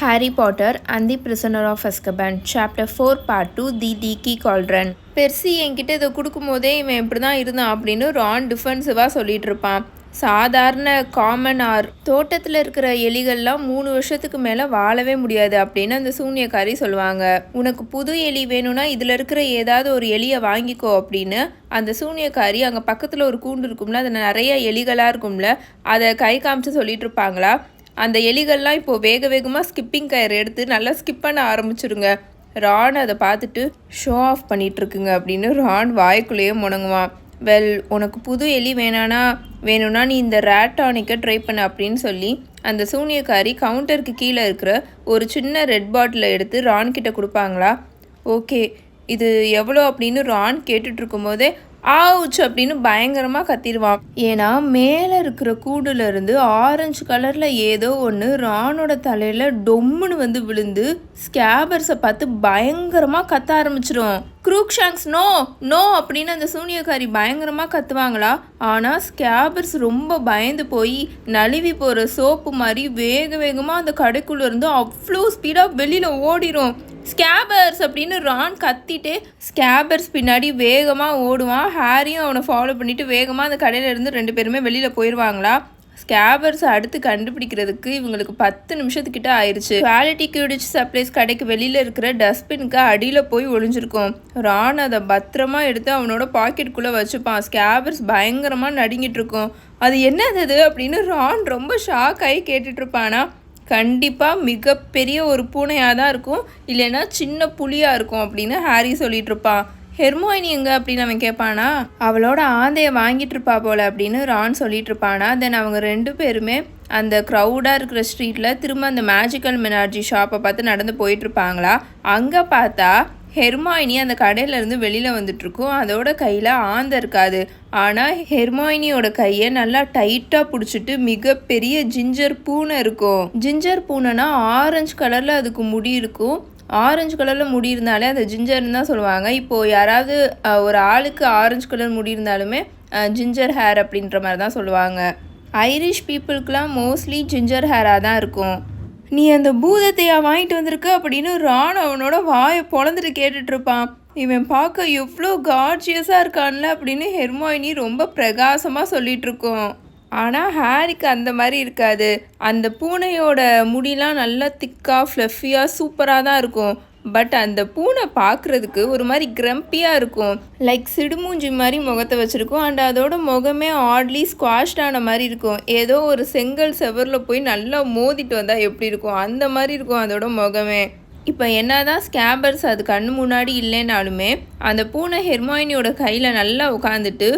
Harry Potter and the Prisoner of Azkaban Chapter 4 Part 2 The Leaky Cauldron. Percy என்கிட்ட இதை கொடுக்கும்போதே இவன் இப்படி தான் இருந்தான் அப்படின்னு ரான் டிஃபென்சிவாக சொல்லிட்டு இருப்பான். சாதாரண காமன் ஆர் தோட்டத்தில் இருக்கிற எலிகள்லாம் மூணு வருஷத்துக்கு மேலே வாழவே முடியாது அப்படின்னு அந்த சூனியக்காரி சொல்லுவாங்க. உனக்கு புது எலி வேணும்னா இதில் இருக்கிற ஏதாவது ஒரு எலியை வாங்கிக்கோ அப்படின்னு அந்த சூனியக்காரி அங்கே பக்கத்தில் ஒரு கூண்டு இருக்கும்ல அதில் நிறைய எலிகளாக இருக்கும்ல அதை கை காமிச்சு சொல்லிட்டு இருப்பாங்களா? அந்த எலிகள்லாம் இப்போது வேக வேகமாக ஸ்கிப்பிங் கயர் எடுத்து நல்லா ஸ்கிப் பண்ண ஆரம்பிச்சிருங்க. ரான் அதை பார்த்துட்டு ஷோ ஆஃப் பண்ணிகிட்ருக்குங்க அப்படின்னு ரான் வாய்க்குள்ளேயே முணங்குவான் வெல் உனக்கு புது எலி வேணானா வேணும்னா நீ இந்த ரேட் டானிக்கை ட்ரை பண்ண அப்படின்னு சொல்லி அந்த சூனியக்காரி கவுண்டருக்கு கீழே இருக்கிற ஒரு சின்ன ரெட் பாட்டிலை எடுத்து ரான் கிட்ட கொடுப்பாங்களா? ஓகே இது எவ்வளோ? அப்படின்னு ரான் கேட்டுட்ருக்கும் போதே ஆவுச் அப்படின்னு பயங்கரமாக கத்திடுவான். ஏன்னா மேலே இருக்கிற கூடுல இருந்து ஆரஞ்சு கலரில் ஏதோ ஒன்று ரானோட தலையில் டொம்முன்னு வந்து விழுந்து ஸ்கேபர்ஸை பார்த்து பயங்கரமாக கத்த ஆரம்பிச்சிடும் குரூக்ஷாங்ஸ் நோ நோ அப்படின்னு அந்த சூனியக்காரி பயங்கரமாக கத்துவாங்களா? ஆனால் ஸ்கேபர்ஸ் ரொம்ப பயந்து போய் நழுவி போகிற சோப்பு மாதிரி வேக வேகமாக அந்த கடைக்குள்ளேருந்து அவ்வளோ ஸ்பீடாக வெளியில் ஓடிரும். ஸ்கேபர்ஸ் அப்படின்னு ரான் கத்திட்டே ஸ்கேபர்ஸ் பின்னாடி வேகமாக ஓடுவான். ஹாரியும் அவனை ஃபாலோ பண்ணிவிட்டு வேகமாக அந்த கடையிலேருந்து ரெண்டு பேருமே வெளியில் போயிடுவாங்களா ஸ்கேபர்ஸ் அடுத்து கண்டுபிடிக்கிறதுக்கு இவங்களுக்கு பத்து நிமிஷத்துக்கிட்ட ஆயிடுச்சு குவாலிட்டி கியூடிச் சப்ளைஸ் கடைக்கு வெளியில் இருக்கிற டஸ்ட்பினுக்கு அடியில் போய் ஒளிஞ்சிருக்கும். ரான் அதை பத்திரமா எடுத்து அவனோட பாக்கெட்டுக்குள்ளே வச்சுப்பான். ஸ்கேபர்ஸ் பயங்கரமாக நடுங்கிட்டு இருக்கும். அது என்னது அது அப்படின்னு ரான் ரொம்ப ஷாக் ஆகி கேட்டுட்ருப்பானா கண்டிப்பாக மிகப்பெரிய ஒரு பூனையாக தான் இருக்கும். இல்லைன்னா சின்ன புலியாக இருக்கும் அப்படின்னு ஹாரி சொல்லிகிட்ருப்பான் இருப்பான். ஹெர்மோயினி எங்க அப்படின்னு அவன் கேட்பானா அவளோட ஆந்தையை வாங்கிட்டு இருப்பா போல அப்படின்னு ரான் சொல்லிட்டு இருப்பானா தென் அவங்க ரெண்டு பேருமே அந்த க்ரௌடாக இருக்கிற ஸ்ட்ரீட்டில் திரும்ப அந்த மேஜிக்கல் மெனார்ஜி ஷாப்பை பார்த்து நடந்து போயிட்டு இருப்பாங்களா அங்கே பார்த்தா ஹெர்மாயினி அந்த கடையிலேருந்து வெளியில் வந்துட்டுருக்கும். அதோட கையில் ஆந்த இருக்காது. ஆனால் ஹெர்மாயினியோட கையை நல்லா டைட்டாக பிடிச்சிட்டு மிகப்பெரிய ஜிஞ்சர் பூனை இருக்கும். ஜிஞ்சர் பூனைனா ஆரஞ்சு கலரில் அதுக்கு முடி இருக்கும். ஆரஞ்சு கலரில் முடி இருந்தாலே அது ஜிஞ்சர்னு தான் சொல்லுவாங்க. இப்போது யாராவது ஒரு ஆளுக்கு ஆரஞ்சு கலர் முடி இருந்தாலுமே ஜிஞ்சர் ஹேர் அப்படின்ற மாதிரி தான் சொல்லுவாங்க. ஐரிஷ் பீப்புளுக்கெலாம் மோஸ்ட்லி ஜிஞ்சர் ஹேராக தான் இருக்கும். நீ அந்த பூதத்தையா வாங்கிட்டு வந்திருக்க அப்படின்னு ரான் அவனோட வாயை பொழந்துட்டு கேட்டுட்ருப்பான் இவன் பார்க்க எவ்வளோ கார்ஜியஸாக இருக்கான்ல அப்படின்னு ஹெர்மாயினி ரொம்ப பிரகாசமாக சொல்லிகிட்ருக்கோம் இருக்கோம். ஆனால் ஹாரிக்கு அந்த மாதிரி இருக்காது. அந்த பூனையோட முடிலாம் நல்லா திக்காக ஃப்ளஃபியாக சூப்பராக தான் இருக்கும். பட் அந்த பூனை பார்க்குறதுக்கு ஒரு மாதிரி கிரம்பியாக இருக்கும். லைக் சிடுமூஞ்சி மாதிரி முகத்தை வச்சுருக்கும். அண்ட் அதோட முகமே ஆட்லி ஸ்குவாஷ்டான மாதிரி இருக்கும். ஏதோ ஒரு செங்கல் செவரில் போய் நல்லா மோதிட்டு வந்தால் எப்படி இருக்கும்? அந்த மாதிரி இருக்கும் அதோட முகமே. இப்போ என்ன தான் ஸ்கேபர்ஸ் அது கண்ணு முன்னாடி இல்லைனாலுமே அந்த பூனை ஹெர்மாயினியோட கையில் நல்லா உட்காந்துட்டு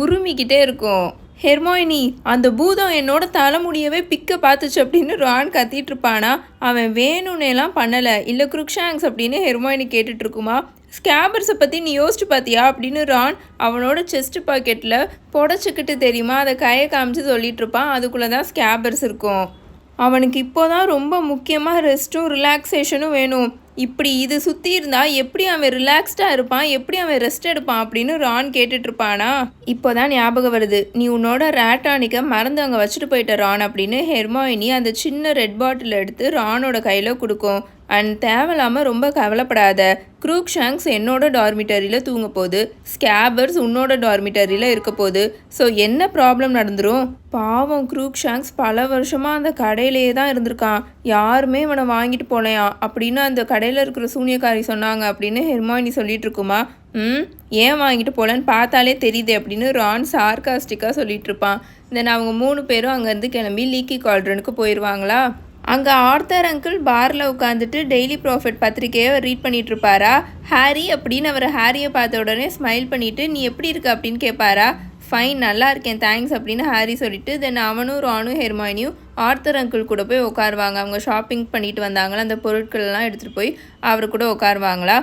உருமிக்கிட்டே இருக்கும். ஹெர்மாயினி அந்த பூதம் என்னோட தலைமுடியவே பிக்க பார்த்துச்சு அப்படின்னு ரான் கத்திட்டு இருப்பானா? அவன் வேணும்னேலாம் பண்ணலை. இல்லை குருக்ஷாங்ஸ் அப்படின்னு ஹெர்மாயினி கேட்டுட்டு இருக்குமா? ஸ்கேபர்ஸை பற்றி நீ யோசிச்சு பார்த்தியா அப்படின்னு ரான் அவனோட செஸ்ட் பாக்கெட்டில் புடச்சிக்கிட்டு தெரியுமா? அதை கையை காமிச்சு சொல்லிட்டு இருப்பான். அதுக்குள்ளே தான் ஸ்கேபர்ஸ் இருக்கும். அவனுக்கு இப்போதான் ரொம்ப முக்கியமாக ரெஸ்ட்டும் ரிலாக்ஸேஷனும் வேணும். இப்படி இது சுற்றி இருந்தால் எப்படி அவன் ரிலாக்ஸ்டாக இருப்பான்? எப்படி அவன் ரெஸ்ட் எடுப்பான்? அப்படின்னு ரான் கேட்டுட்டு இருப்பானா? இப்போதான் ஞாபகம் வருது. நீ உன்னோட ரேட்டானிக்கை மறந்து அங்கே வச்சுட்டு போயிட்ட ரான் அப்படின்னு ஹெர்மாயினி அந்த சின்ன ரெட் பாட்டில் எடுத்து ரானோட கையில் கொடுக்கும். அண்ட் தேவையில்லாமல் ரொம்ப கவலைப்படாத குரூக் ஷாங்ஸ் என்னோட டார்மிட்டரியில் தூங்க போகுது ஸ்கேபர்ஸ் உன்னோட டார்மிட்டரியில் இருக்க போகுது. ஸோ என்ன ப்ராப்ளம் நடந்துரும்? பாவம் குரூக் ஷாங்ஸ் பல வருஷமாக அந்த கடையிலேயே தான் இருந்திருக்கான். யாருமே இவனை வாங்கிட்டு போலையாம் அப்படின்னு அந்த கடையில் இருக்கிற சூனியக்காரி சொன்னாங்க அப்படின்னு ஹெர்மாயினி சொல்லிட்டு இருக்குமா? ம் ஏன் வாங்கிட்டு போகலன்னு பார்த்தாலே தெரியுது அப்படின்னு ரான் சார்காஸ்டிக்காக சொல்லிட்டு இருப்பான். தென் அவங்க மூணு பேரும் அங்கேருந்து கிளம்பி லீக்கி கால்ட்ரனுக்கு போயிடுவாங்களா அங்கே ஆர்த்தர் அங்கிள் பாரில் உட்காந்துட்டு டெய்லி ப்ராஃபிட் பத்திரிக்கையை ரீட் பண்ணிட்டு இருப்பாரா ஹாரி அப்படின்னு அவர் ஹாரியை பார்த்த உடனே ஸ்மைல் பண்ணிவிட்டு நீ எப்படி இருக்க? அப்படின்னு கேட்பாரா ஃபைன் நல்லா இருக்கேன் தேங்க்ஸ் அப்படின்னு ஹாரி சொல்லிட்டு தென் அவனும் ராணும் ஹெர்மாயினியும் ஆர்த்தர் அங்கிள் கூட போய் உட்காருவாங்க. அவங்க ஷாப்பிங் பண்ணிட்டு வந்தாங்களா? அந்த பொருட்கள் எல்லாம் எடுத்துகிட்டு போய் அவர் கூட உட்காருவாங்களா?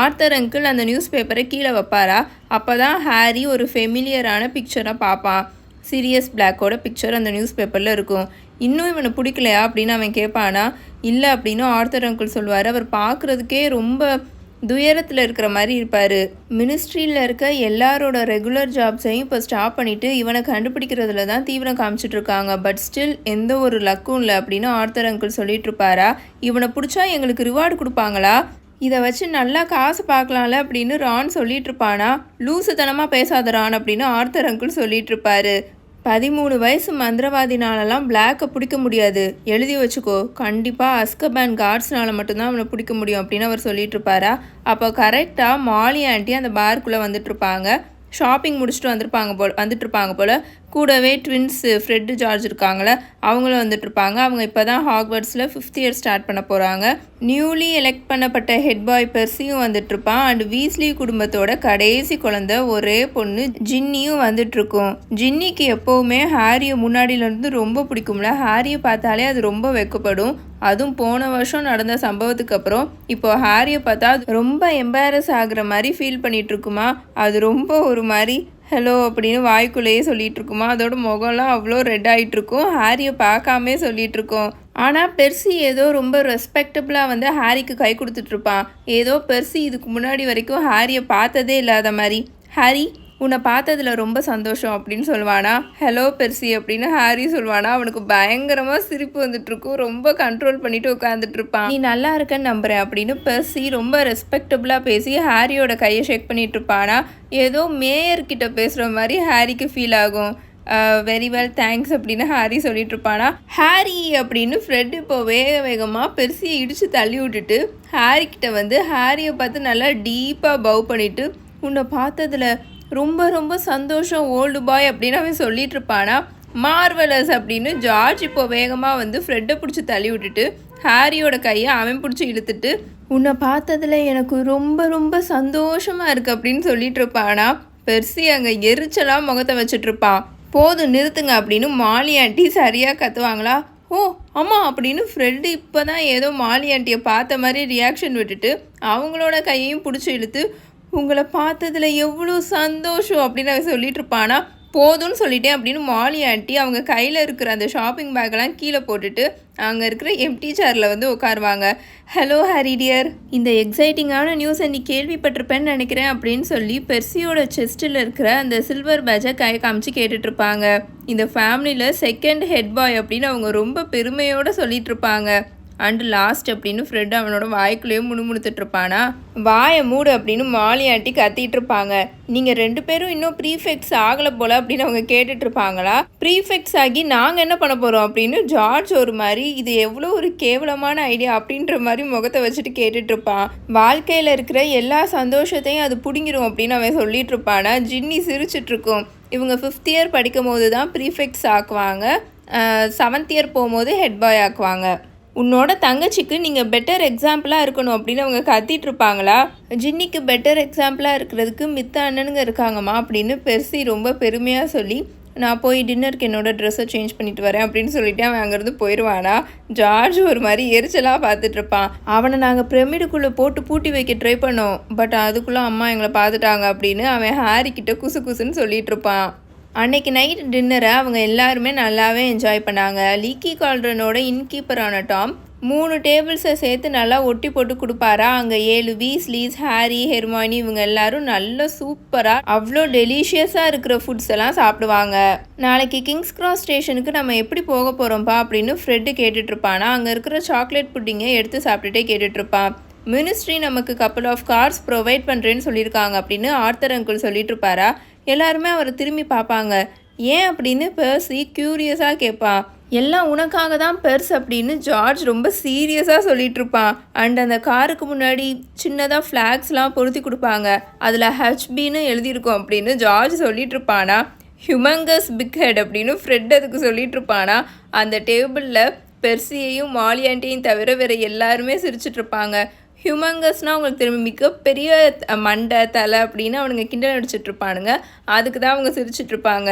ஆர்த்தர் அங்கிள் அந்த நியூஸ் பேப்பரை கீழே வைப்பாரா? அப்போ தான் ஹாரி ஒரு ஃபெமிலியரான பிக்சரை பார்ப்பான். சீரியஸ் பிளாக்கோட பிக்சர் அந்த நியூஸ் பேப்பரில் இருக்கும். இன்னும் இவனை பிடிக்கலையா அப்படின்னு அவன் கேட்பானா இல்லை அப்படின்னு ஆர்த்தர் அங்கிள் சொல்லுவார். அவர் பார்க்குறதுக்கே ரொம்ப துயரத்தில் இருக்கிற மாதிரி இருப்பார். மினிஸ்ட்ரியில் இருக்க எல்லாரோட ரெகுலர் ஜாப்ஸையும் இப்போ ஸ்டாப் பண்ணிவிட்டு இவனை கண்டுபிடிக்கிறதுல தான் தீவிரம் காமிச்சிட்டு இருக்காங்க. பட் ஸ்டில் எந்த ஒரு லக்கும் இல்லை அப்படின்னு ஆர்த்தர் அங்கிள் சொல்லிட்டு இருப்பாரா? இவனை பிடிச்சா எங்களுக்கு ரிவார்டு கொடுப்பாங்களா? இதை வச்சு நல்லா காசு பார்க்கலாம்ல அப்படின்னு ரான் சொல்லிட்டு இருப்பானா? லூசுத்தனமாக பேசாத ரான் அப்படின்னு ஆர்த்தர் அங்கிள் சொல்லிட்டு இருப்பாரு. பதிமூணு வயசு மந்திரவாதினாலலாம் பிளாக்கை பிடிக்க முடியாது. எழுதி வச்சுக்கோ. கண்டிப்பாக அஸ்கபேன் கார்ட்ஸ்னால மட்டும்தான் அவனை பிடிக்க முடியும் அப்படின்னு அவர் சொல்லிட்டு இருப்பாரா அப்போ கரெக்டாக மாலி ஆண்டி அந்த பார்க்குள்ளே வந்துட்டு இருப்பாங்க ஷாப்பிங் முடிச்சுட்டு வந்திருப்பாங்க போல் வந்துட்டு இருப்பாங்க போல். கூடவே ட்வின்ஸு ஃப்ரெட்டு ஜார்ஜ் இருக்காங்களே அவங்களும் வந்துட்டுருப்பாங்க. அவங்க இப்போ தான் ஹாக்வர்ட்ஸில் ஃபிஃப்த் இயர் ஸ்டார்ட் பண்ண போகிறாங்க நியூலி எலெக்ட் பண்ணப்பட்ட ஹெட் பாய் பெர்சியும் வந்துட்டுருப்பான். அண்ட் வீஸ்லி குடும்பத்தோட கடைசி குழந்தை ஒரே பொண்ணு ஜின்னியும் வந்துட்டுருக்கும். ஜின்னிக்கு எப்போவுமே ஹாரியை முன்னாடியிலேருந்து ரொம்ப பிடிக்கும்ல. ஹாரியை பார்த்தாலே அது ரொம்ப வெக்கப்படும். அதுவும் போன வருஷம் நடந்த சம்பவத்துக்கு அப்புறம் இப்போ ஹாரியை பார்த்தா ரொம்ப எம்பாரஸ் ஆகுற மாதிரி ஃபீல் பண்ணிட்டு இருக்குமா அது ரொம்ப ஒரு மாதிரி ஹலோ அப்படின்னு வாய்க்குள்ளேயே சொல்லிகிட்டு இருக்குமா அதோட முகம்லாம் அவ்வளோ ரெட் ஆகிட்டு இருக்கும் ஹாரியை பார்க்காமே சொல்லிட்டு இருக்கோம் ஆனால் பெர்சி ஏதோ ரொம்ப ரெஸ்பெக்டபுளாக வந்து ஹாரிக்கு கை கொடுத்துட்ருப்பான். ஏதோ பெர்சி இதுக்கு முன்னாடி வரைக்கும் ஹாரியை பார்த்ததே இல்லாத மாதிரி. ஹாரி உன்னை பார்த்ததில் ரொம்ப சந்தோஷம் அப்படின்னு சொல்லுவானா ஹலோ பெர்சி அப்படின்னு ஹாரி சொல்லுவானா அவனுக்கு பயங்கரமாக சிரிப்பு வந்துட்டுருக்கும் ரொம்ப கண்ட்ரோல் பண்ணிட்டு உட்காந்துட்டு இருப்பான். நீ நல்லா இருக்கன்னு நம்புறேன் அப்படின்னு பெர்சி ரொம்ப ரெஸ்பெக்டபுளாக பேசி ஹாரியோட கையை ஷேக் பண்ணிட்டு இருப்பானா. ஏதோ மேயர்கிட்ட பேசுகிற மாதிரி ஹாரிக்கு ஃபீல் ஆகும். வெரி வெல் தேங்க்ஸ் அப்படின்னு ஹாரி சொல்லிட்டு இருப்பானா. ஹாரி அப்படின்னு ஃப்ரெட் இப்போ வேக வேகமாக பெருசியை இடித்து தள்ளி விட்டுட்டு ஹாரி கிட்ட வந்து ஹாரியை பார்த்து நல்லா டீப்பாக பவ் பண்ணிவிட்டு உன்னை பார்த்ததுல ரொம்ப ரொம்ப சந்தோஷம். ஓல்டு பாய் அப்படின்னு அவன் சொல்லிட்டு இருப்பானா மார்வலஸ் அப்படின்னு ஜார்ஜ் இப்போ வேகமாக வந்து ஃப்ரெட்டை பிடிச்சி தள்ளி விட்டுட்டு ஹாரியோட கையை அவன் பிடிச்சி இழுத்துட்டு உன்னை பார்த்ததுல எனக்கு ரொம்ப ரொம்ப சந்தோஷமாக இருக்குது அப்படின்னு சொல்லிட்டு இருப்பானா பெர்சி அங்கே எரிச்சலாக முகத்தை வச்சுட்ருப்பான் போதும் நிறுத்துங்க அப்படின்னு மாலி ஆண்டி சரியாக கத்துவாங்களா? ஓ ஆமாம் அப்படின்னு ஃப்ரெண்டு இப்போ தான் ஏதோ மாலி ஆண்டியை பார்த்த மாதிரி ரியாக்ஷன் விட்டுட்டு அவங்களோட கையையும் பிடிச்சி இழுத்து உங்களை பார்த்ததில் எவ்வளோ சந்தோஷம் அப்படின்னு அவன் சொல்லிட்டு இருப்பானா. போதும்னு சொல்லிட்டேன் அப்படின்னு மாலி ஆண்டி அவங்க கையில் இருக்கிற அந்த ஷாப்பிங் பேக்கெல்லாம் கீழே போட்டுட்டு அங்கே இருக்கிற எம்டி சேரில் வந்து உட்காருவாங்க. ஹலோ ஹாரி டியர் இந்த எக்ஸைட்டிங்கான நியூஸை நீ கேள்விப்பட்டிருப்பேன்னு நினைக்கிறேன் அப்படின்னு சொல்லி பெர்சியோட செஸ்ட்டில் இருக்கிற அந்த சில்வர் பேட்சை கை காமிச்சு கேட்டுட்ருப்பாங்க இந்த ஃபேமிலியில் செகண்ட் ஹெட் பாய் அப்படின்னு அவங்க ரொம்ப பெருமையோடு சொல்லிகிட்ருப்பாங்க அண்டு லாஸ்ட் அப்படின்னு ஃப்ரெட் அவனோட வாய்க்குள்ளேயே முணுமுணுத்துட்டு இருப்பானா? வாயை மூடு அப்படின்னு மாலியாட்டி கத்திட்டு இருப்பாங்க. நீங்கள் ரெண்டு பேரும் இன்னும் ப்ரீஃபெக்ட்ஸ் ஆகலை போல அப்படின்னு அவங்க கேட்டுட்டு இருப்பாங்களா? ப்ரீஃபெக்ட்ஸ் ஆகி நாங்கள் என்ன பண்ண போகிறோம் அப்படின்னு ஜார்ஜ் ஒரு மாதிரி இது எவ்வளோ ஒரு கேவலமான ஐடியா அப்படின்ற மாதிரி முகத்தை வச்சுட்டு கேட்டுட்டு இருப்பான். வாழ்க்கையில் இருக்கிற எல்லா சந்தோஷத்தையும் அது பிடுங்கிரும் அப்படின்னு அவன் சொல்லிட்டு இருப்பானா? ஜின்னி சிரிச்சிட்டு இருக்கும். இவங்க ஃபிஃப்த் இயர் படிக்கும் போது தான் ப்ரீஃபெக்ட்ஸ் ஆக்குவாங்க செவன்த் இயர் போகும்போது ஹெட் பாய் ஆக்குவாங்க. உன்னோட தங்கச்சிக்கு நீங்கள் பெட்டர் எக்ஸாம்பிளாக இருக்கணும் அப்படின்னு அவங்க கத்திட்டு இருப்பாங்களா? ஜின்னிக்கு பெட்டர் எக்ஸாம்பிளாக இருக்கிறதுக்கு மித்த அண்ணனுங்க இருக்காங்கம்மா அப்படின்னு பெருசி ரொம்ப பெருமையாக சொல்லி நான் போய் டின்னருக்கு என்னோடய ட்ரெஸ்ஸை சேஞ்ச் பண்ணிட்டு வரேன் அப்படின்னு சொல்லிட்டு அவன் அங்கேருந்து போயிடுவானா ஜார்ஜ் ஒரு மாதிரி எரிச்சலாக பார்த்துட்டு இருப்பான். அவனை நாங்கள் பிரமிடுக்குள்ளே போட்டு பூட்டி வைக்க ட்ரை பண்ணோம். பட் அதுக்குள்ளே அம்மா எங்களை பார்த்துட்டாங்க அப்படின்னு அவன் ஹாரி கிட்ட குசு குசுன்னு சொல்லிட்டு இருப்பான். அன்னைக்கு நைட் டின்னரை அவங்க எல்லாருமே நல்லாவே என்ஜாய் பண்ணாங்க. லீக்கி கால்ட்ரனோட இன்கீப்பரான டாம் மூணு டேபிள்ஸை சேர்த்து நல்லா ஒட்டி போட்டு கொடுப்பாரா? அங்கே ஏழு வீஸ்லீஸ் ஹாரி ஹெர்மானி இவங்க எல்லாரும் நல்ல சூப்பராக அவ்வளோ டெலிஷியஸாக இருக்கிற ஃபுட்ஸ் எல்லாம் சாப்பிடுவாங்க. நாளைக்கு கிங்ஸ் கிராஸ் ஸ்டேஷனுக்கு நம்ம எப்படி போக போகிறோம்ப்பா அப்படின்னு ஃப்ரெட்டு கேட்டுட்ருப்பானா அங்கே இருக்கிற சாக்லேட் புட்டிங்கை எடுத்து சாப்பிட்டுட்டே கேட்டுட்ருப்பான் மினிஸ்ட்ரி நமக்கு கப்பல் ஆஃப் கார்ஸ் ப்ரொவைட் பண்ணுறேன்னு சொல்லியிருக்காங்க அப்படின்னு ஆர்த்தர் அங்கிள் சொல்லிட்டு இருப்பாரா? எல்லாருமே அவரை திரும்பி பார்ப்பாங்க. ஏன் அப்படின்னு பெர்சி க்யூரியஸாக கேட்பான் எல்லாம் உனக்காக தான் பெர்ஸ் அப்படின்னு ஜார்ஜ் ரொம்ப சீரியஸாக சொல்லிட்டு இருப்பான் அண்ட் அந்த காருக்கு முன்னாடி சின்னதாக ஃப்ளாக்ஸ்லாம் பொருத்தி கொடுப்பாங்க. அதில் ஹெச்பின்னு எழுதியிருக்கோம் அப்படின்னு ஜார்ஜ் சொல்லிட்டு இருப்பானா ஹியூமங்கஸ் பிக் ஹெட் அப்படின்னு ஃப்ரெட் அதுக்கு சொல்லிட்டு இருப்பானா அந்த டேபிளில் பெர்சியையும் மாலியாண்டியையும் தவிர வேறு எல்லாருமே சிரிச்சிட்ருப்பாங்க ஹியூமங்கஸ்னால் அவங்களுக்கு திரும்ப மிகப்பெரிய மண்டை தலை அப்படின்னு அவனுங்க கிண்டல் அடிச்சிட்டு இருப்பானுங்க. அதுக்கு தான் அவங்க சிரிச்சிட்ருப்பாங்க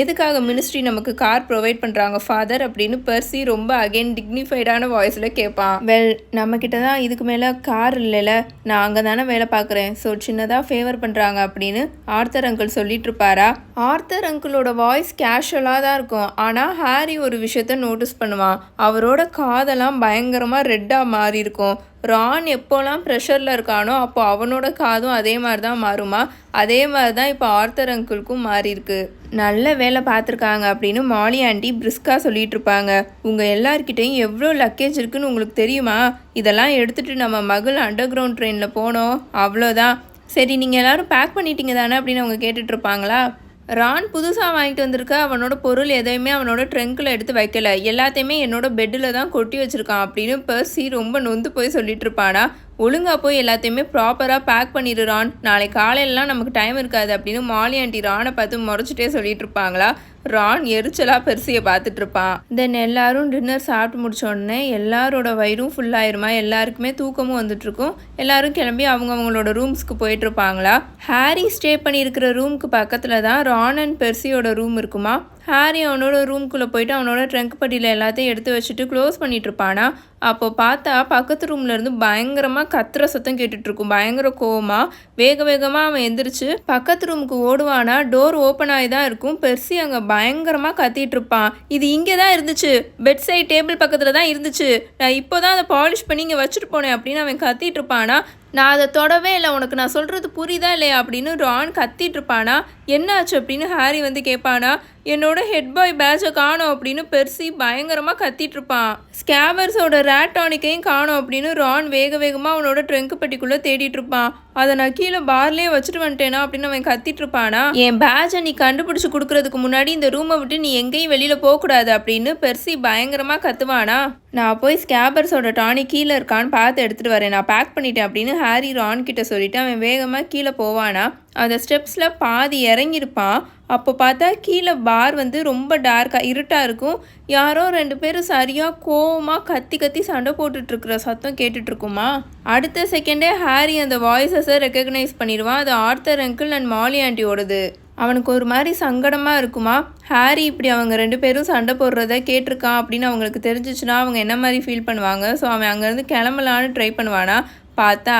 எதுக்காக மினிஸ்ட்ரி நமக்கு கார் ப்ரொவைட் பண்ணுறாங்க ஃபாதர் அப்படின்னு பர்சி ரொம்ப அகைன் டிக்னிஃபைடான வாய்ஸில் கேட்பான் வெல் நம்மக்கிட்ட தான் இதுக்கு மேலே கார் இல்லைல்ல நான் அங்கே தானே வேலை பார்க்குறேன். ஸோ சின்னதாக ஃபேவர் பண்ணுறாங்க அப்படின்னு ஆர்த்தர் அங்கிள் சொல்லிட்டு இருப்பாரா? ஆர்த்தர் அங்கிளோட வாய்ஸ் கேஷுவலாக தான் இருக்கும். ஆனால் ஹாரி ஒரு விஷயத்த நோட்டீஸ் பண்ணுவான். அவரோட காதெல்லாம் பயங்கரமாக ரெட்டாக மாறி இருக்கும். ரான் எப்போல்லாம் ப்ரெஷரில் இருக்கானோ அப்போ அவனோட காதும் அதே மாதிரி தான் மாறுமா? அதே மாதிரி தான் இப்போ ஆர்த்தர் அங்கிளுக்கும் மாறியிருக்கு. நல்ல வேலை பார்த்துருக்காங்க அப்படின்னு மாலி ஆண்டி பிரிஸ்கா சொல்லிட்டு இருப்பாங்க. உங்கள் எல்லார்கிட்டையும் எவ்வளோ லக்கேஜ் இருக்குன்னு உங்களுக்கு தெரியுமா? இதெல்லாம் எடுத்துகிட்டு நம்ம மகள் அண்டர் கிரவுண்ட் ட்ரெயினில் போனோம். அவ்வளோதான். சரி நீங்கள் எல்லோரும் பேக் பண்ணிட்டீங்க தானே அப்படின்னு அவங்க கேட்டுட்ருப்பாங்களா ரான் புதுசாக வாங்கிட்டு வந்திருக்க. அவனோட பொருள் எதையுமே அவனோட ட்ரங்க்கில் எடுத்து வைக்கல. எல்லாத்தையுமே என்னோட பெட்டில் தான் கொட்டி வச்சுருக்கான் அப்படின்னு பர்சி ரொம்ப நொந்து போய் சொல்லிட்டு இருப்பானா? ஒழுங்காக போய் எல்லாத்தையுமே ப்ராப்பராக பேக் பண்ணிடு ரான். நாளைக்கு காலையிலலாம் நமக்கு டைம் இருக்காது அப்படின்னு மாலி ஆண்டி ரானை பார்த்து முறைச்சிட்டே சொல்லிட்டு இருப்பாங்களா? ரான் எரிச்சலாக பெருசியை பார்த்துட்டு இருப்பான். தென் எல்லாரும் டின்னர் சாப்பிட்டு முடிச்ச உடனே எல்லாரோட வயிறும் ஃபுல்லாயிருமா எல்லாருக்குமே தூக்கமும் வந்துட்டுருக்கும் எல்லாரும் கிளம்பி அவங்க அவங்களோட ரூம்ஸ்க்கு போயிட்டு இருப்பாங்களா? ஹாரி ஸ்டே பண்ணியிருக்கிற ரூம்க்கு பக்கத்தில் தான் ரான் அண்ட் பெர்சியோட ரூம் இருக்குமா? ஹாரி அவனோட ரூம்குள்ளே போயிட்டு அவனோட ட்ரங்க் பட்டியில் எல்லாத்தையும் எடுத்து வச்சுட்டு க்ளோஸ் பண்ணிகிட்ருப்பானா இருப்பானா அப்போ பார்த்தா பக்கத்து ரூம்லேருந்து பயங்கரமாக கத்துற சத்தம் கேட்டுட்ருக்கும் பயங்கர கோவமாக வேக வேகமாக அவன் எந்திரிச்சு பக்கத்து ரூமுக்கு ஓடுவானா? டோர் ஓப்பன் ஆகி தான் இருக்கும். பெர்சி அங்கே பயங்கரமாக கத்திட்டு இருப்பான் இது இங்கே தான் இருந்துச்சு. பெட் சைட் டேபிள் பக்கத்தில் தான் இருந்துச்சு. நான் இப்போ தான் அதை பாலிஷ் பண்ணி இங்கே வச்சுட்டு போனேன் அப்படின்னு அவன் கத்திட்டு இருப்பானா நான் அதை தொடவே இல்லை. உனக்கு நான் சொல்கிறது புரியுதா இல்லையா அப்படின்னு ரான் கத்திட்டு இருப்பானா என்னாச்சு அப்படின்னு ஹாரி வந்து கேட்பானா? என்னோட ஹெட் பாய் பேட்சை காணோம் அப்படின்னு பெர்சி பயங்கரமாக கத்திட்டு இருப்பான் ஸ்கேவர்ஸோட ரேட் டானிக்கையும் காணோம் அப்படின்னு ரான் வேக வேகமாக அவனோட ட்ரெங்க் பெட்டிக்குள்ளே தேடிட்டுருப்பான். அதை நான் கீழே பார்லேயே வச்சுட்டு வந்துட்டேனா அப்படின்னு அவன் கத்திட்டு இருப்பானா என் பேட்சை நீ கண்டுபிடிச்சி கொடுக்கறதுக்கு முன்னாடி இந்த ரூமை விட்டு நீ எங்கேயும் வெளியில் போகக்கூடாது அப்படின்னு பெர்சி பயங்கரமாக கத்துவானா? நான் போய் ஸ்கேபர்ஸோட டானிக் கீழே இருக்கான்னு பார்த்து எடுத்துகிட்டு வரேன். நான் பேக் பண்ணிட்டேன் அப்படின்னு ஹாரி ரான் கிட்ட சொல்லிட்டு அவன் வேகமாக கீழே போவானா? அந்த ஸ்டெப்ஸில் பாதி இறங்கியிருப்பான் அப்போ பார்த்தா கீழே பார் வந்து ரொம்ப டார்க்காக இருட்டாக இருக்கும். யாரோ ரெண்டு பேரும் சரியாக கோவமாக கத்தி கத்தி சண்டை போட்டுட்ருக்குற சத்தம் கேட்டுட்ருக்குமா? அடுத்த செகண்டே ஹாரி அந்த வாய்ஸஸை ரெக்கக்னைஸ் பண்ணிடுவான். அது ஆர்த்தர் அங்கிள் அண்ட் மாலி ஆண்டியோடது. அவனுக்கு ஒரு மாதிரி சங்கடமாக இருக்குமா? ஹாரி இப்படி அவங்க ரெண்டு பேரும் சண்டை போடுறத கேட்டிருக்கான் அப்படின்னு அவங்களுக்கு தெரிஞ்சிச்சுன்னா அவங்க என்ன மாதிரி ஃபீல் பண்ணுவாங்க? ஸோ அவன் அங்கேருந்து கிளம்பலான்னு ட்ரை பண்ணுவானா? பார்த்தா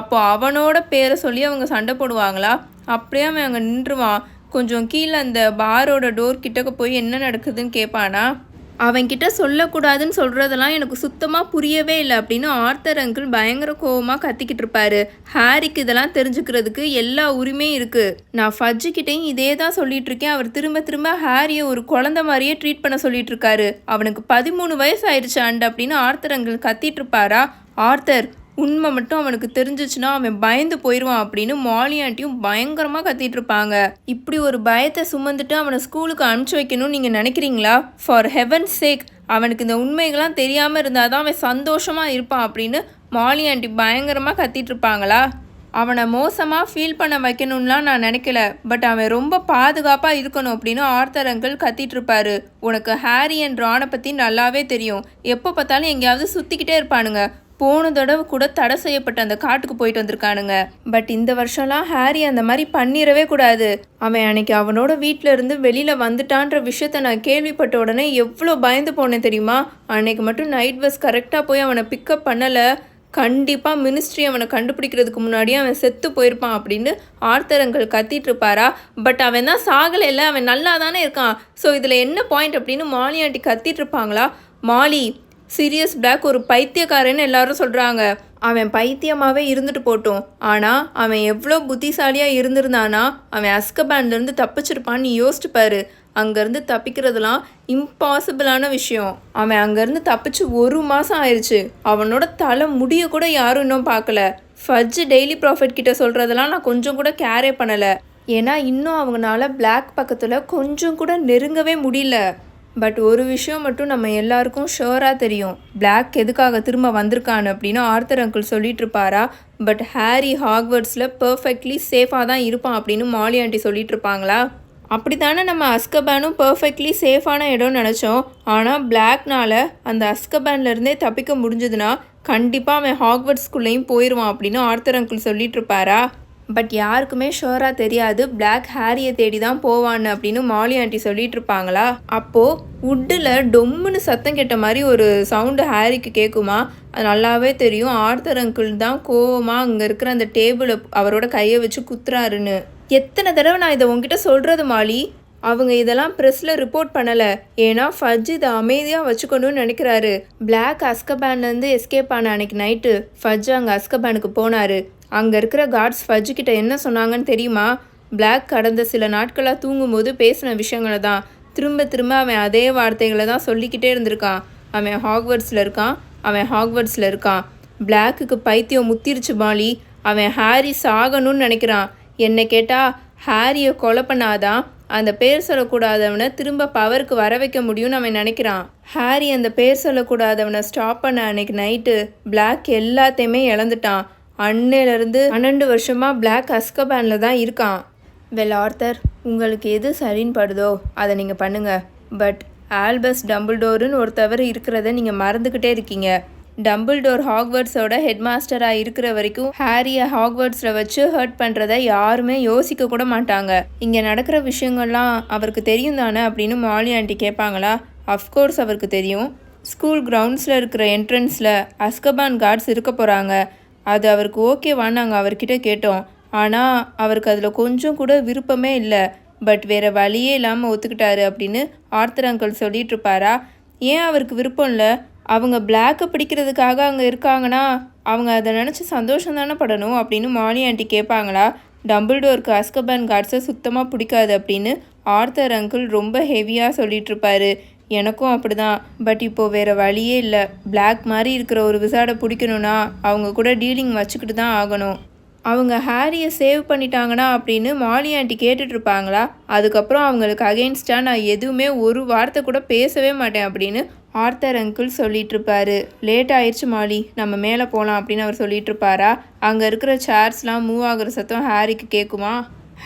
அப்போ அவனோட பேரை சொல்லி அவங்க சண்டை போடுவாங்களா? அப்படியே அவன் அங்கே நின்றுவான். கொஞ்சம் கீழே அந்த பாரோட டோர் கிட்டக்க போய் என்ன நடக்குதுன்னு கேட்பானா அவன்கிட்ட சொல்லக்கூடாதுன்னு சொல்கிறதெல்லாம் எனக்கு சுத்தமாக புரியவே இல்லை அப்படின்னு ஆர்த்தர் அங்கிள் பயங்கர கோவமாக கத்திக்கிட்டு இருப்பாரு. ஹாரிக்கு இதெல்லாம் தெரிஞ்சுக்கிறதுக்கு எல்லா உரிமையும் இருக்குது நான் ஃபஜ்ஜுக்கிட்டையும் இதே தான் சொல்லிட்டு இருக்கேன். அவர் திரும்ப திரும்ப ஹாரியை ஒரு குழந்த மாதிரியே ட்ரீட் பண்ண சொல்லிட்டு இருக்காரு. அவனுக்கு பதிமூணு வயசு ஆயிடுச்சு அண்ட் அப்படின்னு ஆர்த்தர் அங்கிள் கத்திட்டு இருப்பாரா? ஆர்த்தர் உண்மை மட்டும் அவனுக்கு தெரிஞ்சிச்சுன்னா அவன் பயந்து போயிடுவான் அப்படின்னு மாலி ஆண்டியும் பயங்கரமாக கத்திட்டு இருப்பாங்க. இப்படி ஒரு பயத்தை சுமந்துட்டு அவனை ஸ்கூலுக்கு அனுப்பிச்சு வைக்கணும்னு நீங்கள் நினைக்கிறீங்களா? ஃபார் ஹெவன் சேக் அவனுக்கு இந்த உண்மைகள்லாம் தெரியாமல் இருந்தால் தான் அவன் சந்தோஷமாக இருப்பான் அப்படின்னு மாலி ஆண்டி பயங்கரமாக கத்திட்டு இருப்பாங்களா? அவனை மோசமாக ஃபீல் பண்ண வைக்கணும்லாம் நான் நினைக்கல. பட் அவன் ரொம்ப பாதுகாப்பாக இருக்கணும் அப்படின்னு ஆர்த்தர் அங்கிள் கத்திட்டு இருப்பாரு. உனக்கு ஹாரி அண்ட் ரானை பற்றி நல்லாவே தெரியும். எப்போ பார்த்தாலும் எங்கேயாவது சுற்றிக்கிட்டே இருப்பானுங்க. போன தடவை கூட தடை செய்யப்பட்ட அந்த காட்டுக்கு போயிட்டு வந்திருக்கானுங்க. பட் இந்த வருஷம்லாம் ஹாரி அந்த மாதிரி பண்ணிடவே கூடாது. அவன் அன்னைக்கு அவனோட வீட்டில இருந்து வெளியில வந்துட்டான்ற விஷயத்த நான் கேள்விப்பட்ட உடனே எவ்வளோ பயந்து போனேன் தெரியுமா? அன்னைக்கு மட்டும் நைட் பஸ் கரெக்டாக போய் அவனை பிக்கப் பண்ணலை. கண்டிப்பாக மினிஸ்ட்ரி அவனை கண்டுபிடிக்கிறதுக்கு முன்னாடியே அவன் செத்து போயிருப்பான் அப்படின்னு ஆர்த்தரங்கள் கத்திட்டு இருப்பாரா? பட் அவன் தான் சாகலை இல்லை அவன் நல்லா தானே இருக்கான். ஸோ இதில் என்ன பாயிண்ட் அப்படின்னு மாலியாண்டி கத்திட்டு இருப்பாங்களா? மாலி சீரியஸ் பிளாக் ஒரு பைத்தியக்காரன்னு எல்லாரும் சொல்கிறாங்க அவன் பைத்தியமாகவே இருந்துட்டு போட்டோம். ஆனால் அவன் எவ்வளோ புத்திசாலியாக இருந்திருந்தானா அவன் அஸ்கபேண்ட்லேருந்து தப்பிச்சிருப்பான்னு யோசிச்சு பாரு. அங்கேருந்து தப்பிக்கிறதுலாம் இம்பாசிபிளான விஷயம். அவன் அங்கேருந்து தப்பிச்சு ஒரு மாதம் ஆயிடுச்சு அவனோட தலை முடிய கூட யாரும் இன்னும் பார்க்கல. ஃபஜ் டெய்லி ப்ராஃபிட் கிட்ட சொல்கிறதெல்லாம் நான் கொஞ்சம் கூட கேரே பண்ணலை. ஏன்னா இன்னும் அவங்களால பிளாக் பக்கத்தில் கொஞ்சம் கூட நெருங்கவே முடியல. பட் ஒரு விஷயம் மட்டும் நம்ம எல்லாருக்கும் ஷுவராக தெரியும். பிளாக் எதுக்காக திரும்ப வந்திருக்கான்னு அப்படின்னு ஆர்த்தர் அங்கிள் சொல்லிட்டு இருப்பாரா பட் ஹாரி ஹாக்வர்ட்ஸில் பர்ஃபெக்ட்லி சேஃபாக தான் இருப்பான் அப்படின்னு மாலி ஆண்டி சொல்லிட்டு இருப்பாங்களா? அப்படி தானே நம்ம அஸ்கபேனும் பர்ஃபெக்ட்லி சேஃபான இடம்னு நினச்சோம். ஆனால் பிளாக்னால் அந்த அஸ்கபான்லேருந்தே தப்பிக்க முடிஞ்சதுன்னா கண்டிப்பாக அவன் ஹாக்வர்ட்ஸ்குள்ளேயும் போயிடுவான் அப்படின்னு ஆர்த்தர் அங்கிள் சொல்லிட்டு இருப்பாரா? பட் யாருக்குமே ஷோராக தெரியாது. பிளாக் ஹேரியை தேடி தான் போவான்னு அப்படின்னு மாலி ஆண்டி சொல்லிட்டு இருப்பாங்களா அப்போது உட்டில் டொம்முன்னு சத்தம் கேட்ட மாதிரி ஒரு சவுண்டு ஹாரிக்கு கேட்குமா அது நல்லாவே தெரியும். ஆர்த்தர் அங்கிள் தான் கோவமாக அங்கே இருக்கிற அந்த டேபிளை அவரோட கையை வச்சு குத்துறாருன்னு. எத்தனை தடவை நான் இதை உங்ககிட்ட சொல்கிறது மாலி? அவங்க இதெல்லாம் ப்ரெஸ்ஸில் ரிப்போர்ட் பண்ணலை. ஏன்னா ஃபஜ் இதை அமைதியாக வச்சுக்கணும்னு நினைக்கிறாரு. பிளாக் அஸ்கபேன்லேருந்து எஸ்கேப் ஆன அன்னைக்கு நைட்டு ஃபஜ் அங்கே அஸ்கபேனுக்கு போனார். அங்கே இருக்கிற கார்ட்ஸ் ஃபஜ் கிட்ட என்ன சொன்னாங்கன்னு தெரியுமா? பிளாக் கடந்த சில நாட்களாக தூங்கும்போது பேசின விஷயங்களை தான். திரும்ப திரும்ப அவன் அதே வார்த்தைகளை தான் சொல்லிக்கிட்டே இருந்திருக்கான். அவன் ஹாக்வர்ட்ஸில் இருக்கான் அவன் ஹாக்வர்ட்ஸில் இருக்கான். பிளாக்குக்கு பைத்தியம் முத்திருச்சு பாலி. அவன் ஹாரி சாகணும்னு நினைக்கிறான். என்னை கேட்டால் ஹாரியை கொலை பண்ணாதான் அந்த பேர் சொல்லக்கூடாதவனை திரும்ப பவருக்கு வர வைக்க முடியும்னு அவன் நினைக்கிறான். ஹாரி அந்த பேர் சொல்லக்கூடாதவனை ஸ்டாப் பண்ண அன்னைக்கு நைட்டு பிளாக் எல்லாத்தையுமே இழந்துட்டான். அன்னையிலேருந்து பன்னெண்டு வருஷமாக பிளாக் அஸ்கபேனில் தான் இருக்கான். வெல் ஆர்த்தர் உங்களுக்கு எது சரின்னு படுதோ அதை நீங்கள் பண்ணுங்கள் பட் ஆல்பஸ் டம்பிள்டோருன்னு ஒருத்தவர் இருக்கிறத நீங்கள் மறந்துக்கிட்டே இருக்கீங்க. டம்பிள்டோர் ஹாக்வர்ட்ஸோட ஹெட் மாஸ்டராக இருக்கிற வரைக்கும் ஹாரியை ஹாக்வர்ட்ஸில் வச்சு ஹர்ட் பண்ணுறத யாருமே யோசிக்க கூட மாட்டாங்க. இங்கே நடக்கிற விஷயங்கள்லாம் அவருக்கு தெரியும் தானே அப்படின்னு மாலி ஆண்டி கேட்பாங்களா? அஃப்கோர்ஸ் அவருக்கு தெரியும். ஸ்கூல் கிரவுண்ட்ஸில் இருக்கிற என்ட்ரன்ஸில் அஸ்கபான் கார்ட்ஸ் இருக்க போகிறாங்க அது அவருக்கு ஓகேவான்னு நாங்கள் அவர்கிட்ட கேட்டோம். ஆனால் அவருக்கு அதில் கொஞ்சம் கூட விருப்பமே இல்லை. பட் வேறு வழியே இல்லாமல் ஒத்துக்கிட்டாரு அப்படின்னு ஆர்த்தர் அங்கிள் சொல்லிட்டு இருப்பாரா? ஏன் அவருக்கு விருப்பம் இல்லை? அவங்க பிளாக்கை பிடிக்கிறதுக்காக அங்கே இருக்காங்கன்னா அவங்க அதை நினச்சி சந்தோஷம் தானே படணும் அப்படின்னு மாலி ஆண்டி கேட்பாங்களா? டம்பிள்டோருக்கு அஸ்கபான் கார்ட்ஸை சுத்தமாக பிடிக்காது அப்படின்னு ஆர்த்தர் அங்கிள் ரொம்ப ஹெவியாக சொல்லிட்டு இருப்பாரு. எனக்கும் அப்படிதான். பட் இப்போது வேறு வழியே இல்லை. பிளாக் மாதிரி இருக்கிற ஒரு விசாடை பிடிக்கணும்னா அவங்க கூட டீலிங் வச்சுக்கிட்டு தான் ஆகணும். அவங்க ஹாரியை சேவ் பண்ணிட்டாங்கன்னா அப்படின்னு மாலி ஆண்டி கேட்டுட்ருப்பாங்களா அதுக்கப்புறம் அவங்களுக்கு அகெயின்ஸ்டாக நான் எதுவுமே ஒரு வார்த்தை கூட பேசவே மாட்டேன் அப்படின்னு ஆர்த்தர் அங்கிள் சொல்லிட்டு இருப்பாரு. லேட் ஆயிடுச்சு மாலி. நம்ம மேலே போகலாம் அப்படின்னு அவர் சொல்லிட்டு இருப்பாரா? அங்கே இருக்கிற சேர்ஸ்லாம் மூவ் ஆகுற சத்தம் ஹாரிக்கு கேட்குமா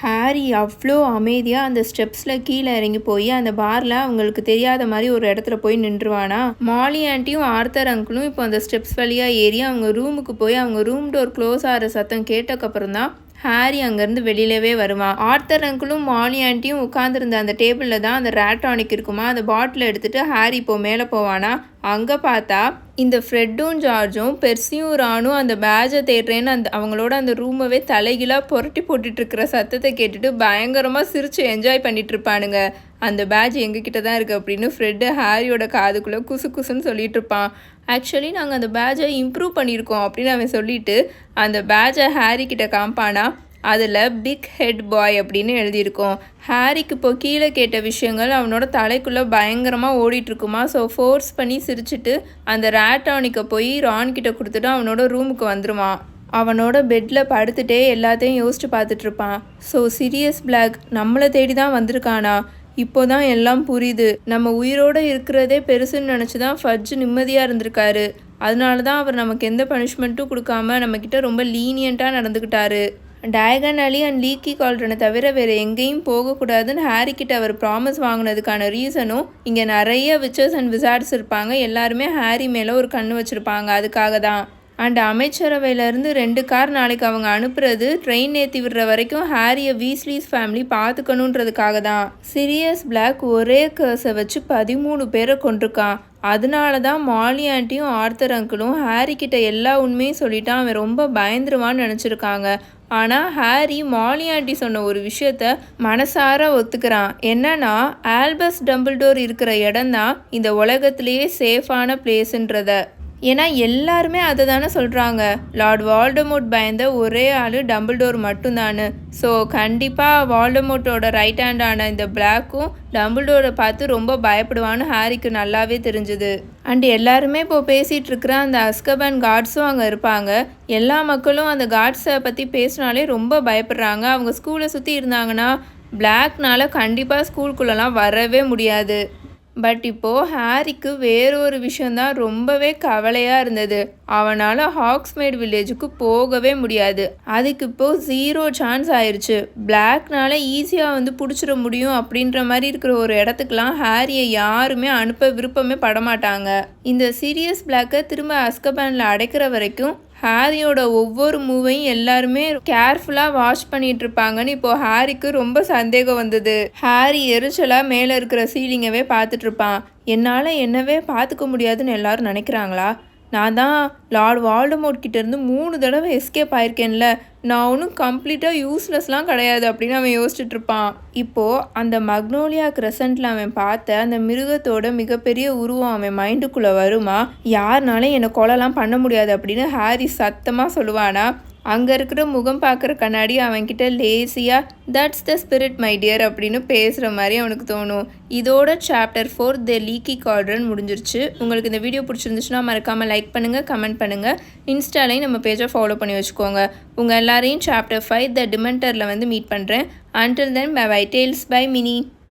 ஹாரி அவ்வளோ அமைதியாக அந்த ஸ்டெப்ஸில் கீழே இறங்கி போய் அந்த பாரில் அவங்களுக்கு தெரியாத மாதிரி ஒரு இடத்துல போய் நின்றுவானா? மாலி ஆண்டியும் ஆர்த்தர் அங்கிளும் இப்போ அந்த ஸ்டெப்ஸ் வழியாக ஏறி அவங்க ரூமுக்கு போய் அவங்க ரூம் டோர் க்ளோஸ் ஆகிற சத்தம் கேட்டக்கப்புறம் தான் ஹாரி அங்கேருந்து வெளியிலவே வருவான் ஆர்த்தர் அங்கிளும் மாலி ஆண்டியும் உட்காந்துருந்த அந்த டேபிளில் தான் அந்த ரேட்டானிக் இருக்குமா அந்த பாட்டில் எடுத்துகிட்டு ஹாரி இப்போ மேலே போவானா? அங்கே பார்த்தா இந்த ஃப்ரெட்டும் ஜார்ஜும் பெர்சியும் ராணும் அந்த பேஜை தேடுறேன்னு அந்த அவங்களோட அந்த ரூமவே தலைகீழாக புரட்டி போட்டுட்ருக்கிற சத்தத்தை கேட்டுட்டு பயங்கரமாக சிரித்து என்ஜாய் பண்ணிகிட்ருப்பானுங்க அந்த பேட்ச் எங்ககிட்ட தான் இருக்குது அப்படின்னு ஃப்ரெட்டு ஹாரியோட காதுக்குள்ளே குசு குசுன்னு சொல்லிட்டு இருப்பான். ஆக்சுவலி நாங்கள் அந்த பேட்சை இம்ப்ரூவ் பண்ணியிருக்கோம் அப்படின்னு அவன் சொல்லிட்டு அந்த பேட்சை ஹாரி கிட்ட காமிப்பானா அதில் பிக் ஹெட் பாய் அப்படின்னு எழுதியிருக்கோம். ஹாரிக்கு இப்போ கீழே கேட்ட விஷயங்கள் அவனோட தலைக்குள்ளே பயங்கரமாக ஓடிட்டுருக்குமா ஸோ ஃபோர்ஸ் பண்ணி சிரிச்சிட்டு அந்த ரேட்டானிக்கை போய் ரான்கிட்ட கொடுத்துட்டு அவனோட ரூமுக்கு வந்துடுவான் அவனோட பெட்டில் படுத்துட்டே எல்லாத்தையும் யோசிச்சு பார்த்துட்ருப்பான் ஸோ சீரியஸ் பிளாக் நம்மளை தேடி தான் வந்திருக்கானா? இப்போ தான் எல்லாம் புரியுது. நம்ம உயிரோடு இருக்கிறதே பெருசுன்னு நினச்சி தான் ஃபட்ஜ் நிம்மதியாக இருந்திருக்காரு. அதனால தான் அவர் நமக்கு எந்த பனிஷ்மெண்ட்டும் கொடுக்காம நம்மக்கிட்ட ரொம்ப லீனியண்ட்டாக நடந்துக்கிட்டாரு டயகன் அலி அண்ட் லீக்கி கால்ரனை தவிர வேறு எங்கேயும் போகக்கூடாதுன்னு ஹாரி கிட்ட அவர் ப்ராமிஸ் வாங்கினதுக்கான ரீசனும் இங்கே நிறைய விச்சர்ஸ் அண்ட் விசார்ட்ஸ் இருப்பாங்க. எல்லாருமே ஹாரி மேலே ஒரு கண்ணு வச்சுருப்பாங்க. அதுக்காக தான் அண்ட் அமைச்சரவையிலேருந்து ரெண்டு கார் நாளைக்கு அவங்க அனுப்புறது ட்ரெயின் ஏற்றி விடுற வரைக்கும் ஹாரியை வீஸ்லீஸ் ஃபேமிலி பார்த்துக்கணுன்றதுக்காக தான். சிரியஸ் பிளாக் ஒரே கர்ஸை வச்சு பதிமூணு பேரை கொண்டிருக்கான் அதனால தான் மாலி ஆண்டியும் ஆர்த்தர் அங்கிளும் ஹாரி கிட்ட எல்லா உண்மையும் சொல்லிட்டான். அவன் ரொம்ப பயந்துருவான்னு நினச்சிருக்காங்க. ஆனால் ஹாரி மாலி ஆண்டி சொன்ன ஒரு விஷயத்த மனசார ஒத்துக்கிறான். என்னன்னா ஆல்பஸ் டம்பிள்டோர் இருக்கிற இடம் தான் இந்த உலகத்திலேயே சேஃபான பிளேஸுன்றத ஏன்னா எல்லாருமே அதை தானே சொல்கிறாங்க லார்ட் வால்டமோட் பயந்த ஒரே ஆள் டம்பிள்டோர் மட்டும்தானு ஸோ கண்டிப்பாக வால்டமோட்டோட ரைட் ஹேண்டான இந்த பிளாக்கும் டம்பிள்டோரை பார்த்து ரொம்ப பயப்படுவான்னு ஹாரிக்கு நல்லாவே தெரிஞ்சுது. அண்ட் எல்லாருமே இப்போ பேசிகிட்டு இருக்கிற அந்த அஸ்கபன் கார்ட்ஸும் அங்கே இருப்பாங்க. எல்லா மக்களும் அந்த கார்ட்ஸை பற்றி பேசினாலே ரொம்ப பயப்படுறாங்க. அவங்க ஸ்கூலை சுற்றி இருந்தாங்கன்னா பிளாக்னால் கண்டிப்பாக ஸ்கூலுக்குள்ளெல்லாம் வரவே முடியாது. பட் இப்போது ஹாரிக்கு வேறொரு விஷயந்தான் ரொம்பவே கவலையாக இருந்தது. அவனால் ஹாக்ஸ்மேட் வில்லேஜுக்கு போகவே முடியாது. அதுக்கு இப்போது ஜீரோ சான்ஸ் ஆயிடுச்சு பிளாக்னால ஈஸியாக வந்து பிடிச்சிட முடியும் அப்படின்ற மாதிரி இருக்கிற ஒரு இடத்துக்குலாம் ஹாரியை யாருமே அனுப்ப விருப்பமே படமாட்டாங்க. இந்த சீரியஸ் பிளாக்கை திரும்ப அஸ்கபேனில் அடைக்கிற வரைக்கும் ஹாரியோட ஒவ்வொரு மூவையும் எல்லாருமே கேர்ஃபுல்லாக வாஷ் பண்ணிட்டு இருப்பாங்கன்னு இப்போ ஹாரிக்கு ரொம்ப சந்தேகம் வந்தது. ஹாரி எரிச்சலாக மேலே இருக்கிற சீலிங்கவே பார்த்துட்டு இருப்பான் என்னால் என்னவே பார்த்துக்க முடியாதுன்னு எல்லாரும் நினைக்கிறாங்களா? நான் தான் லார்ட் வால்டமோட் கிட்டேருந்து மூணு தடவை எஸ்கேப் ஆயிருக்கேன்ல. நான் ஒன்றும் கம்ப்ளீட்டாக யூஸ்லெஸ்லாம் கிடையாது அப்படின்னு அவன் யோசிச்சுட்டு இருப்பான். இப்போது அந்த மக்னோலியா கிரசண்டில் அவன் பார்த்த அந்த மிருகத்தோட மிகப்பெரிய உருவம் அவன் மைண்டுக்குள்ளே வருமா? யாருனாலும் என்னை கொலைலாம் பண்ண முடியாது அப்படின்னு ஹாரி சத்தமாக சொல்லுவானா? அங்கே இருக்கிற முகம் பார்க்குற கண்ணாடி அவன்கிட்ட லேசியாக that's the spirit my dear அப்படின்னு பேசுகிற மாதிரி அவனுக்கு தோணும். இதோட chapter four the Leaky Cauldron முடிஞ்சிருச்சு. உங்களுக்கு இந்த வீடியோ பிடிச்சிருந்துச்சுன்னா மறக்காமல் லைக் பண்ணுங்கள் கமெண்ட் பண்ணுங்கள் இன்ஸ்டாலையும் நம்ம பேஜை ஃபாலோ பண்ணி வச்சுக்கோங்க. உங்கள் எல்லாரையும் சாப்டர் ஃபைவ் த டிமெண்டரில் வந்து மீட் பண்ணுறேன் அன்டில் தென் பை வை டேல்ஸ் பை மினி